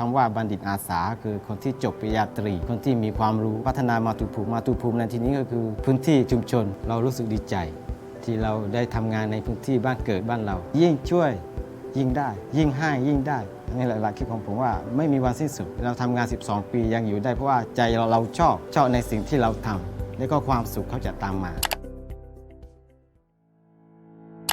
คำว่าบัณฑิตอาสาคือคนที่จบปริญญาตรี คนที่มีความรู้พัฒนามาตุภูมิมาตุภูมิในที่นี้ก็คือพื้นที่ชุมชนเรารู้สึกดีใจ ที่เราได้ทำงานในพื้นที่บ้านเกิดบ้านเรา ยิ่งช่วยยิ่งได้ ยิ่งให้ยิ่งได้นนี้แหละหลักคิดของผมว่าไม่มีวันสิ้นสุด เราทำงาน 12 ปียังอยู่ได้เพราะว่าใจเราเราชอบชอบในสิ่งที่เราทำแล้วก็ความสุขเขาจะตามมา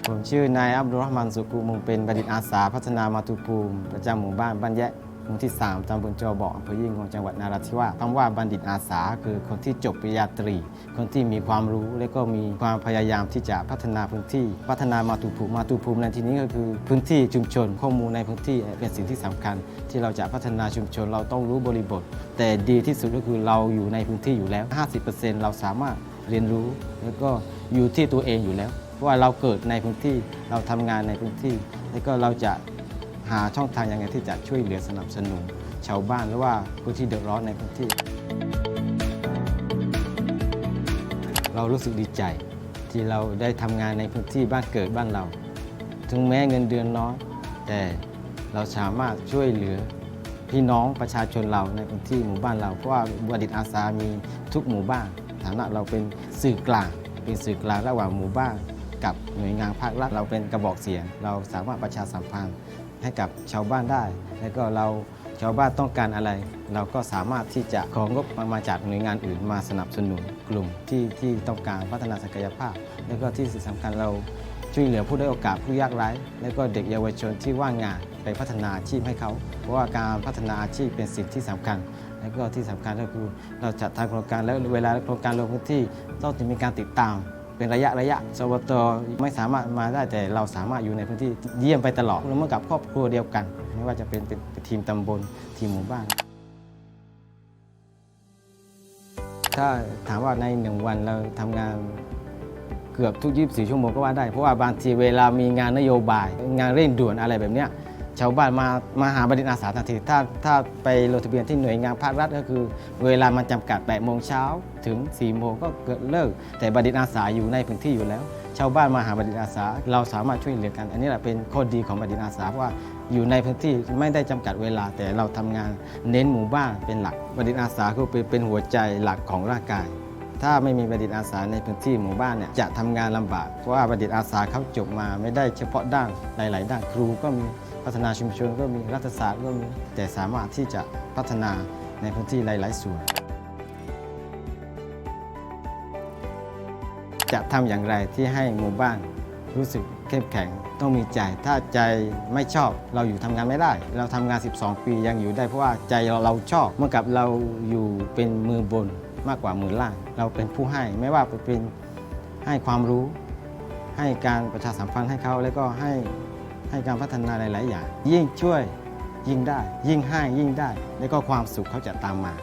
ผมชื่อนายอับดุลรอฮ์มันสุกุมุงเป็นบัณฑิตอาสา พัฒนามาตุภูมิ ประจำหมู่บ้านบ้านแยะ หมู่ที่ 3ตำบลจอบาะอำเภอยิ่งของจังหวัดนาราธิวาสคำว่าบัณฑิตอาสา คือคนที่จบปริญญาตรี คนที่มีความรู้และก็มีความพยายามที่จะพัฒนาพื้นที่ พัฒนามาตุภูมิมาตุภูมิในที่นี้ก็คือ พื้นที่ชุมชน ข้อมูลในพื้นที่เป็นสิ่งที่สำคัญ ที่เราจะพัฒนาชุมชนเราต้องรู้บริบท แต่ดีที่สุดก็คือเราอยู่ในพื้นที่อยู่แล้ว 50%เราสามารถเรียนรู้แล้วก็อยู่ที่ตัวเองอยู่แล้ว เพราะว่าเราเกิดในพื้นที่เราทำงานในพื้นที่ แล้วก็เราจะ หาช่องทางยังไงที่จะช่วยเหลือสนับสนุน ชาวบ้านหรือว่าผู้ที่เดือดร้อนในพื้นที่ เรารู้สึกดีใจที่เราได้ทำงานในพื้นที่บ้านเกิดบ้านเรา ถึงแม้เงินเดือนน้อย แต่เราสามารถช่วยเหลือพี่น้องประชาชนเราในพื้นที่หมู่บ้านเรา เพราะว่าบัณฑิตอาสามีทุกหมู่บ้านฐานะเราเป็นสื่อกลาง เป็นสื่อกลางระหว่างหมู่บ้านกับหน่วยงานภาครัฐเราเป็นกระบอกเสียง เราสามารถประชาสัมพันธ์ ให้กับชาวบ้านได้ แล้วก็เราชาวบ้านต้องการอะไร เราก็สามารถที่จะของงบมาจากหน่วยงานอื่นมาสนับสนุนกลุ่มที่ที่ต้องการพัฒนาศักยภาพ แล้วก็ที่สำคัญเราช่วยเหลือผู้ได้โอกาสผู้ยากไร้ แล้วก็เด็กเยาวชนที่ว่างงานไปพัฒนาอาชีพให้เขา เพราะว่าการพัฒนาอาชีพเป็นสิ่งที่สำคัญ แล้วก็ที่สำคัญก็คือเราจัดทำโครงการแล้วเวลาโครงการลงพื้นที่ต้องจะมีการติดตาม เป็นระยะระยะสวตไม่สามารถมาได้แต่เราสามารถอยู่ในพื้นที่เยี่ยมไปตลอดเหมื่อกับครอบครัวเดียวกัน ไม่ว่าจะเป็นเป็นเป็นทีมตำบลทีมหมู่บ้าน ถ้าถามว่าในหนึ่งวันเราทำงานเกือบทุก 24 ชั่วโมงก็ว่าได้ เพราะว่าบางทีเวลามีงานนโยบาย งานเร่งด่วนอะไรแบบเนี้ย ชาวบ้านมามาหาบัณฑิตอาสาทันทีถ้าถ้าไปลงทะเบียนที่หน่วยงานภาครัฐก็คือ เวลามันจำกัด8โมงเช้าถึง4โมงก็เกิดเลิก แต่บัณฑิตอาสาอยู่ในพื้นที่อยู่แล้ว ชาวบ้านมาหาบัณฑิตอาสา เราสามารถช่วยเหลือกัน อันนี้แหละเป็นข้อดีของบัณฑิตอาสาเพราะว่าอยู่ในพื้นที่ไม่ได้จำกัดเวลา แต่เราทำงานเน้นหมู่บ้านเป็นหลักบัณฑิตอาสาคือเป็นเป็นหัวใจหลักของร่างกาย ถ้าไม่มีบัณฑิตอาสาในพื้นที่หมู่บ้านเนี่ยจะทำงานลำบาก เพราะว่าบัณฑิตอาสาเขาจบมาไม่ได้เฉพาะด้านหลาย ๆ ด้านครูก็มีพัฒนาชุมชนก็มีรัฐศาสตร์ก็มีแต่สามารถที่จะพัฒนาในพื้นที่หลาย ๆ ส่วน จะทำอย่างไรที่ให้หมู่บ้าน รู้สึกเข้มแข็ง ต้องมีใจ ถ้าใจไม่ชอบเราอยู่ทำงานไม่ได้ เราทำงาน 12 ปียังอยู่ได้เพราะว่าใจเราเราชอบ เมื่อกับเราอยู่เป็นมือบนมากกว่ามือล่าง เราเป็นผู้ให้ไม่ว่าเป็นให้ความรู้ ให้การประชาสัมพันธ์ให้เขาแล้วก็ให้ให้การพัฒนาหลาย ๆ อย่าง ยิ่งช่วยยิ่งได้ ยิ่งให้ยิ่งได้ แล้วก็ความสุขเขาจะตามมา